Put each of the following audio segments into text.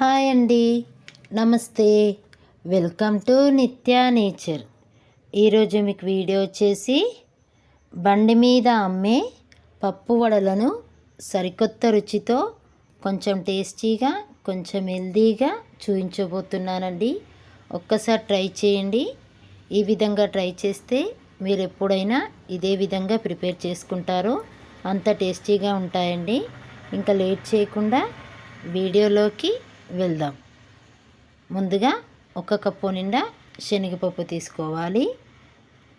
Hi అండి. నమస్తే. Welcome to Nitya nature. ఈరోజు మీకు వీడియో వచ్చేసి బండి మీద అమ్మే పప్పు వడలను సరికొత్త రుచితో కొంచెం టేస్టీగా కొంచెం హెల్దీగా చూపించబోతున్నానండి ఒక్కసారి ట్రై చేయండి. ఈ విధంగా ట్రై చేస్తే మీరు ఎప్పుడైనా ఇదే విధంగా ప్రిపేర్ చేసుకుంటారో అంత టేస్టీగా ఉంటాయండి. ఇంకా లేట్ చేయకుండా వీడియోలోకి వెళ్దాం. ముందుగా ఒక కప్పు నిండా శనగపప్పు తీసుకోవాలి.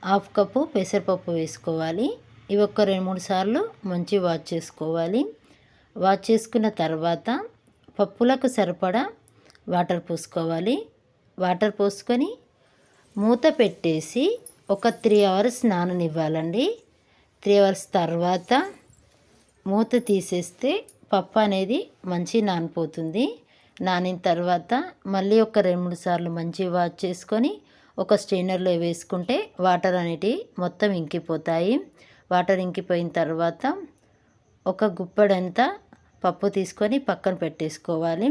హాఫ్ కప్పు పెసరపప్పు వేసుకోవాలి. ఇవి ఒక్క రెండు మూడు సార్లు మంచి వాష్ చేసుకోవాలి. వాష్ చేసుకున్న తర్వాత పప్పులకు సరిపడా వాటర్ పోసుకోవాలి. వాటర్ పోసుకొని మూత పెట్టేసి ఒక త్రీ అవర్స్ నాననివ్వాలండి. త్రీ అవర్స్ తర్వాత మూత తీసేస్తే పప్పు అనేది మంచి నానిపోతుంది. నానిన తర్వాత మళ్ళీ ఒక రెండు మూడు సార్లు మంచి వాష్ చేసుకొని ఒక స్ట్రైనర్లో వేసుకుంటే వాటర్ అనేటివి మొత్తం ఇంకిపోతాయి. వాటర్ ఇంకిపోయిన తర్వాత ఒక గుప్పడంతా పప్పు తీసుకొని పక్కన పెట్టేసుకోవాలి.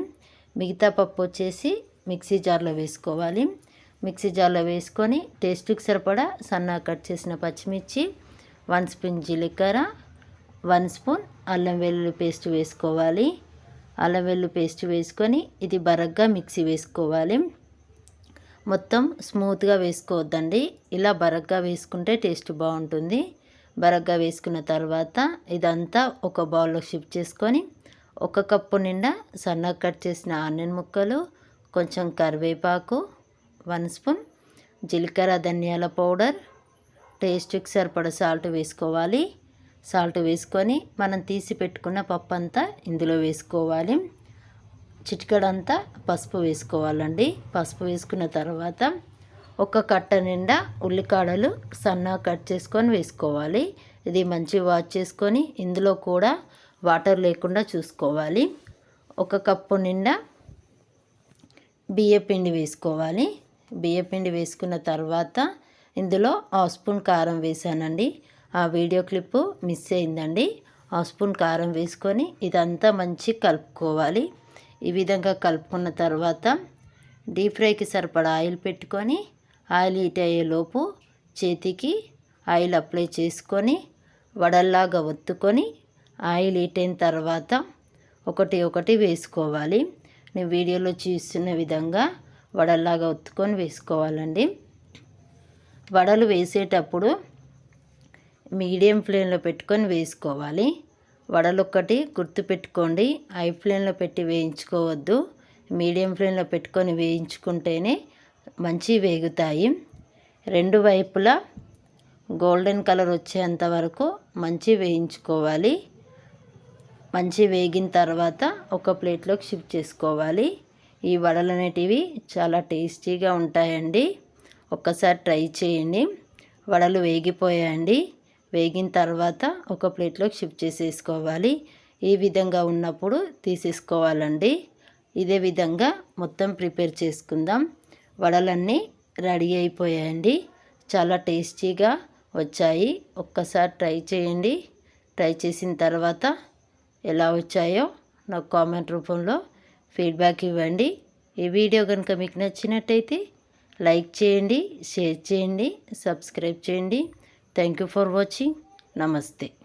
మిగతా పప్పు వచ్చేసి మిక్సీ జార్లో వేసుకోవాలి. మిక్సీ జార్లో వేసుకొని టేస్ట్కి సరిపడా సన్నగా కట్ చేసిన పచ్చిమిర్చి వన్ స్పూన్ జీలకర్ర వన్ స్పూన్ అల్లం వెల్లుల్లి పేస్ట్ వేసుకోవాలి. అల్లం వెల్లు పేస్ట్ వేసుకొని ఇది బరగ్గా మిక్సీ వేసుకోవాలి. మొత్తం స్మూత్గా వేసుకోవద్దండి. ఇలా బరగ్గా వేసుకుంటే టేస్ట్ బాగుంటుంది. బరగ్గా వేసుకున్న తర్వాత ఇదంతా ఒక బౌల్లో షిఫ్ట్ చేసుకొని ఒక కప్పు నిండా సన్నగా కట్ చేసిన ఆనియన్ ముక్కలు కొంచెం కరివేపాకు వన్ స్పూన్ జీలకర్ర ధనియాల పౌడర్ టేస్ట్కి సరిపడ సాల్ట్ వేసుకోవాలి. సాల్ట్ వేసుకొని మనం తీసి పెట్టుకున్న పప్పు అంతా ఇందులో వేసుకోవాలి. చిటికడంతా పసుపు వేసుకోవాలండి. పసుపు వేసుకున్న తర్వాత ఒక కట్ట నిండా ఉల్లికాడలు సన్నగా కట్ చేసుకొని వేసుకోవాలి. ఇది మంచి వాష్ చేసుకొని ఇందులో కూడా వాటర్ లేకుండా చూసుకోవాలి. ఒక కప్పు నిండా బియ్యపిండి వేసుకోవాలి. బియ్యపిండి వేసుకున్న తర్వాత ఇందులో హాఫ్ స్పూన్ కారం వేసానండి. ఆ వీడియో క్లిప్పు మిస్ అయిందండి. ఆ స్పూన్ కారం వేసుకొని ఇదంతా మంచి కలుపుకోవాలి. ఈ విధంగా కలుపుకున్న తర్వాత డీప్ ఫ్రైకి సరిపడా ఆయిల్ పెట్టుకొని ఆయిల్ హీట్ అయ్యేలోపు చేతికి ఆయిల్ అప్లై చేసుకొని వడల్లాగా ఒత్తుకొని ఆయిల్ హీట్ అయిన తర్వాత ఒకటి ఒకటి వేసుకోవాలి. నేను వీడియోలో చూస్తున్న విధంగా వడల్లాగా ఒత్తుకొని వేసుకోవాలండి. వడలు వేసేటప్పుడు మీడియం ఫ్లేమ్లో పెట్టుకొని వేసుకోవాలి. వడలొక్కటి గుర్తుపెట్టుకోండి హై ఫ్లేమ్లో పెట్టి వేయించుకోవద్దు. మీడియం ఫ్లేమ్లో పెట్టుకొని వేయించుకుంటేనే మంచి వేగుతాయి. రెండు వైపులా గోల్డెన్ కలర్ వచ్చేంత వరకు మంచి వేయించుకోవాలి. మంచి వేగిన తర్వాత ఒక ప్లేట్లోకి షిఫ్ట్ చేసుకోవాలి. ఈ వడలు అనేటివి చాలా టేస్టీగా ఉంటాయండి. ఒక్కసారి ట్రై చేయండి. వడలు వేగిపోయాయండి. వేగిన తర్వాత ఒక ప్లేట్లోకి షిఫ్ట్ చేసేసుకోవాలి. ఈ విధంగా ఉన్నప్పుడు తీసేసుకోవాలండి. ఇదే విధంగా మొత్తం ప్రిపేర్ చేసుకుందాం. వడలన్నీ రెడీ అయిపోయాయండి. చాలా టేస్టీగా వచ్చాయి. ఒక్కసారి ట్రై చేయండి. ట్రై చేసిన తర్వాత ఎలా వచ్చాయో నాకు కామెంట్ రూపంలో ఫీడ్బ్యాక్ ఇవ్వండి. ఈ వీడియో కనుక మీకు నచ్చినట్టయితే లైక్ చేయండి షేర్ చేయండి సబ్స్క్రైబ్ చేయండి. Thank you for watching. Namaste.